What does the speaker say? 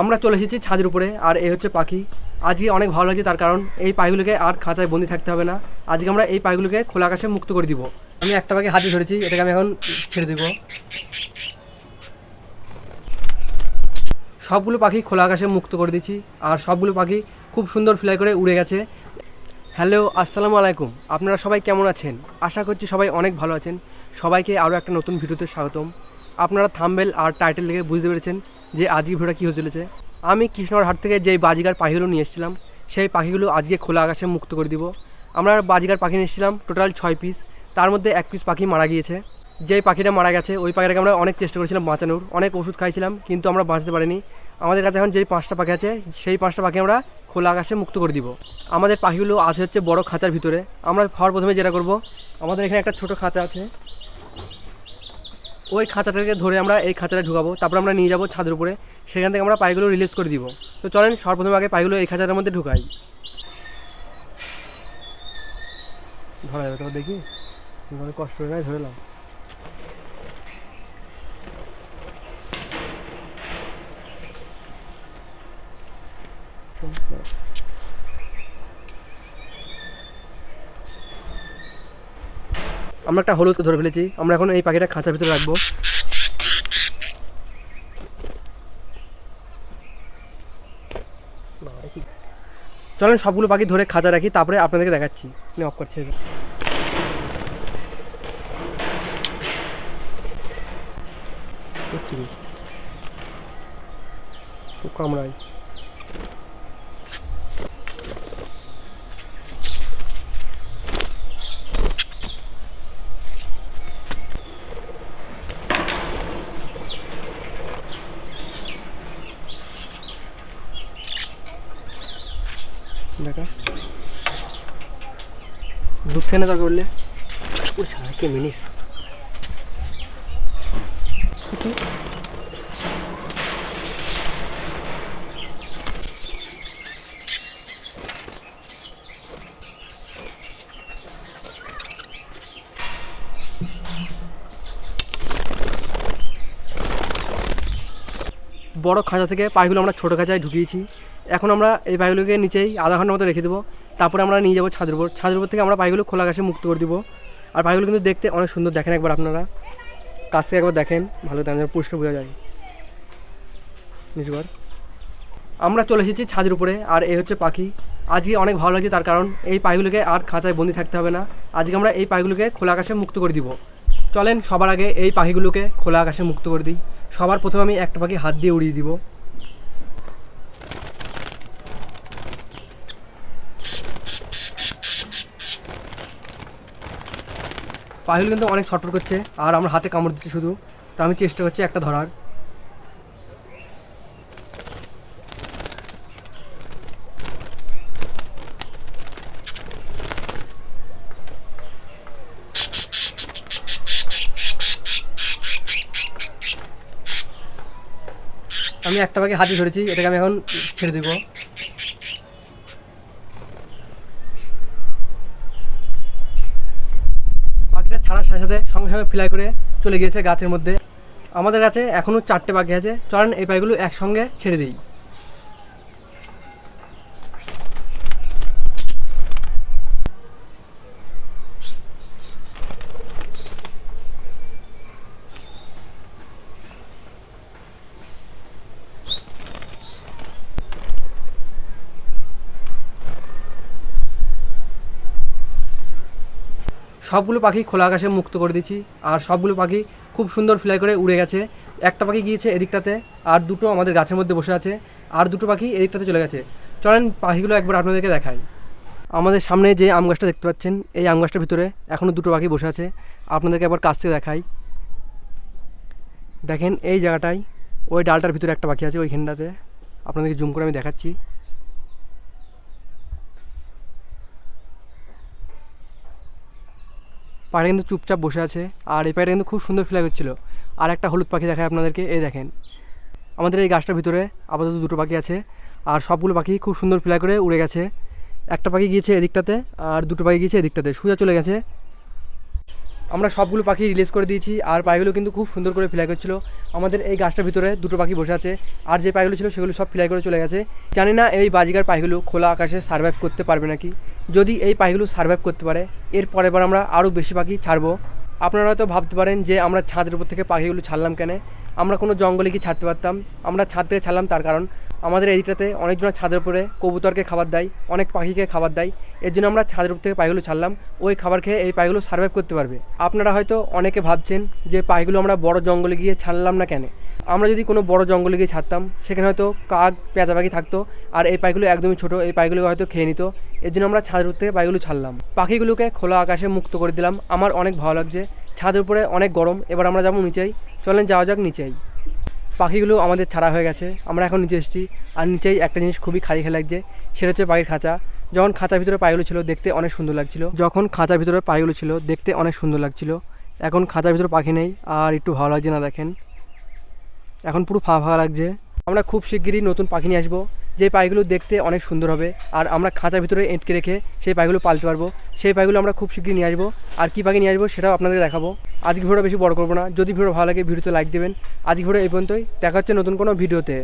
আমরা চলে এসেছি ছাদের উপরে, আর এই হচ্ছে পাখি। আজকে অনেক ভালো লাগছে তার কারণ এই পাখিগুলোকে আর খাঁচায় বন্দি থাকতে হবে না। আজকে আমরা এই পাখিগুলোকে খোলা আকাশে মুক্ত করে দিব। আমি একটা পাখি হাতে ধরেছি, এটাকে আমি এখন ছেড়ে দেবো। সবগুলো পাখি খোলা আকাশে মুক্ত করে দিচ্ছি আর সবগুলো পাখি খুব সুন্দর ফ্লাই করে উড়ে গেছে। হ্যালো, আসসালামু আলাইকুম। আপনারা সবাই কেমন আছেন? আশা করছি সবাই অনেক ভালো আছেন। সবাইকে আরও একটা নতুন ভিডিওতে স্বাগতম। আপনারা থাম্বেল আর টাইটেল দেখে বুঝতে পেরেছেন যে আজকে ভিডিওটা কী হয়ে চলেছে। আমি কৃষ্ণর হাট থেকে যেই বাজিগার পাখিগুলো নিয়ে এসেছিলাম, সেই পাখিগুলো আজকে খোলা আকাশে মুক্ত করে দিব। আমরা বাজিগার পাখি নিয়ে এসেছিলাম টোটাল ছয় পিস তার মধ্যে এক পিস পাখি মারা গিয়েছে। যেই পাখিটা মারা গেছে, ওই পাখিটাকে আমরা অনেক চেষ্টা করেছিলাম বাঁচানোর, অনেক ওষুধ খাইছিলাম কিন্তু আমরা বাঁচতে পারিনি। আমাদের কাছে এখন যেই পাঁচটা পাখি আছে, সেই পাঁচটা পাখি আমরা খোলা আকাশে মুক্ত করে দিব। আমাদের পাখিগুলো আছে হচ্ছে বড় খাঁচার ভিতরে। আমরা হওয়ার প্রথমে যেটা করব, আমাদের এখানে একটা ছোট খাঁচা আছে। ওই খাঁচাটাকে ধরে আমরা এই খাঁচাটা ঢুকাবো, তারপর আমরা নিয়ে যাব ছাদের উপরে। সেখান থেকে আমরা পাইগুলো রিলিজ করে দিব। তো চলেন, সর্বপ্রথমে আগে পাইগুলো এই খাঁচাটার মধ্যে ঢুকাই। ধরা যাবে তোমার দেখি। কষ্ট হয়ে নাই, ধরে নাও। আমরা একটা হলুদ ধরে ফেলেছি। আমরা এখন এই পাখিটা খাঁচার ভিতরে রাখব। চলেন সবগুলো পাখি ধরে খাঁচা রাখি, তারপরে আপনাদেরকে দেখাচ্ছি। অফ করছে খুব দেখা। দুধ থেকে কে মিনিস। বড় খাঁচা থেকে পাখিগুলো আমরা ছোটো খাঁচায় ঢুকিয়েছি। এখন আমরা এই পাখিগুলোকে নিচেই আধা ঘণ্টার মতো রেখে দেবো। তারপরে আমরা নিয়ে যাব ছাদের উপর ছাদের উপর থেকে আমরা পাখিগুলো খোলা আকাশে মুক্ত করে দিব। আর পাখিগুলো কিন্তু দেখতে অনেক সুন্দর দেখেন একবার আপনারা। কাছ থেকে একবার দেখেন, ভালো তেমন পরিষ্কার বোঝা যায়। নিচুবার আমরা চলে এসেছি ছাদের উপরে আর এই হচ্ছে পাখি। আজকে অনেক ভালো লাগছে তার কারণ এই পাখিগুলোকে আর খাঁচায় বন্দি থাকতে হবে না। আজকে আমরা এই পাখিগুলোকে খোলা আকাশে মুক্ত করে দিব। চলেন সবার আগে এই পাখিগুলোকে খোলা আকাশে মুক্ত করে দিই। সবার প্রথমে আমি একটা পাখি হাত দিয়ে উড়িয়ে দিব। পাখিগুলো কিন্তু অনেক ছটফট করছে, আর আমরা হাতে কামড় দিচ্ছি শুধু। তো আমি চেষ্টা করছি একটা ধরার। আমি একটা পাখি হাতে ধরেছি, এটাকে আমি এখন ছেড়ে দেবো পাখিটা ছাড়ার সাথে সাথে সঙ্গে সঙ্গে ফ্লাই করে চলে গিয়েছে গাছের মধ্যে। আমাদের কাছে এখনও চারটে পাখি আছে। চলেন এই পাখিগুলো একসঙ্গে ছেড়ে দিই। সবগুলো পাখি খোলা আকাশে মুক্ত করে দিচ্ছি আর সবগুলো পাখি খুব সুন্দর ফ্লাই করে উড়ে গেছে। একটা পাখি গিয়েছে এদিকটাতে, আর দুটো আমাদের গাছের মধ্যে বসে আছে, আর দুটো পাখি এদিকটাতে চলে গেছে। চলেন পাখিগুলো একবার আপনাদেরকে দেখাই। আমাদের সামনে যে আম গাছটা দেখতে পাচ্ছেন, এই আম গাছটার ভিতরে এখনও দুটো পাখি বসে আছে। আপনাদেরকে একবার কাছ থেকে দেখাই। দেখেন এই জায়গাটায়, ওই ডালটার ভিতরে একটা পাখি আছে ওইখানটাতে আপনাদেরকে জুম করে আমি দেখাচ্ছি। পাড়ে কিন্তু চুপচাপ বসে আছে। আর এই পাখিটা কিন্তু খুব সুন্দর ফ্লাই হচ্ছিল। আর একটা হলুদ পাখি দেখায় আপনাদেরকে, এই দেখেন। আমাদের এই গাছটার ভিতরে আপাতত দুটো পাখি আছে। আর সবগুলো পাখি খুব সুন্দর ফ্লাই করে উড়ে গেছে। একটা পাখি গিয়েছে এদিকটাতে, আর দুটো পাখি গিয়েছে এদিকটাতে। সোজা চলে গেছে। আমরা সবগুলো পাখি রিলিজ করে দিয়েছি, আর পাখিগুলো কিন্তু খুব সুন্দর করে ফ্লাই করছিল। আমাদের এই গাছটার ভিতরে দুটো পাখি বসে আছে, আর যে পাখিগুলো ছিল সেগুলো সব ফ্লাই করে চলে গেছে। জানি না এই বাজিকার পাখিগুলো খোলা আকাশে সার্ভাইভ করতে পারবে নাকি। যদি এই পাখিগুলো সার্ভাইভ করতে পারে এর পরের বার আমরা আরও বেশি পাখি ছাড়বো। আপনারা হয়তো ভাবতে পারেন যে আমরা ছাদের উপর থেকে পাখিগুলো ছাড়লাম কেন। আমরা কোনো জঙ্গলে কি ছাড়তে পারতাম, আমরা ছাদ থেকে ছাড়লাম তার কারণ আমাদের এইটাতে অনেকজন ছাদের উপরে কবুতরকে খাবার দেয়, অনেক পাখিকে খাবার দেয়, এর জন্য আমরা ছাদের উপর থেকে পাখিগুলো ছাড়লাম, ওই খাবার খেয়ে এই পাখিগুলো সার্ভাইভ করতে পারবে। আপনারা হয়তো অনেকে ভাবছেন যে পাখিগুলো আমরা বড় জঙ্গলে গিয়ে ছাড়লাম না কেন? আমরা যদি কোনো বড় জঙ্গলে গিয়ে ছাড়তাম, সেখানে হয়তো কাক পেঁচা পাখি থাকতো, আর এই পাখিগুলো একদমই ছোটো, এই পাখিগুলোকে হয়তো খেয়ে নিত, এর জন্য আমরা ছাদের উপর থেকে পাখিগুলো ছাড়লাম। পাখিগুলোকে খোলা আকাশে মুক্ত করে দিলাম। আমার অনেক ভালো লাগছে। ছাদের উপরে অনেক গরম, এবার আমরা যাব নিচেই। চলেন, যাওয়া যাক নিচেই। পাখিগুলো আমাদের ছাড়া হয়ে গেছে। আমরা এখন নিচে এসেছি। আর নিচেই একটা জিনিস খুবই খালি খেয়ে লাগছে। সেটা হচ্ছে পাখির খাঁচা। যখন খাঁচার ভিতরে পাইগুলো ছিল, দেখতে অনেক সুন্দর লাগছিল। যখন খাঁচার ভিতরে পাইগুলো ছিল, দেখতে অনেক সুন্দর লাগছিল। এখন খাঁচার ভিতরে পাখি নেই। আর একটু ভালো লাগছে না, দেখেন। এখন পুরো ফাঁকা ফাঁকা লাগছে। আমরা খুব শিগগিরই নতুন পাখি নিয়ে আসব। যে পাখিগুলো দেখতে অনেক সুন্দর হবে। আর আমরা খাঁচার ভিতরে এঁটকে রেখে সেই পাখিগুলো পালতে পারব। সেই পাখিগুলো আমরা খুব শীঘ্রই নিয়ে আসব। আর কী পাখি নিয়ে আসব সেটাও আপনাদের দেখাবো। আজকে ভিডিওটা বেশি বড় করব না। যদি ভিডিও ভালো লাগে, ভিডিওতে লাইক দেবেন। আজকে ভিডিও এই পর্যন্তই। দেখা হচ্ছে নতুন কোনো ভিডিওতে।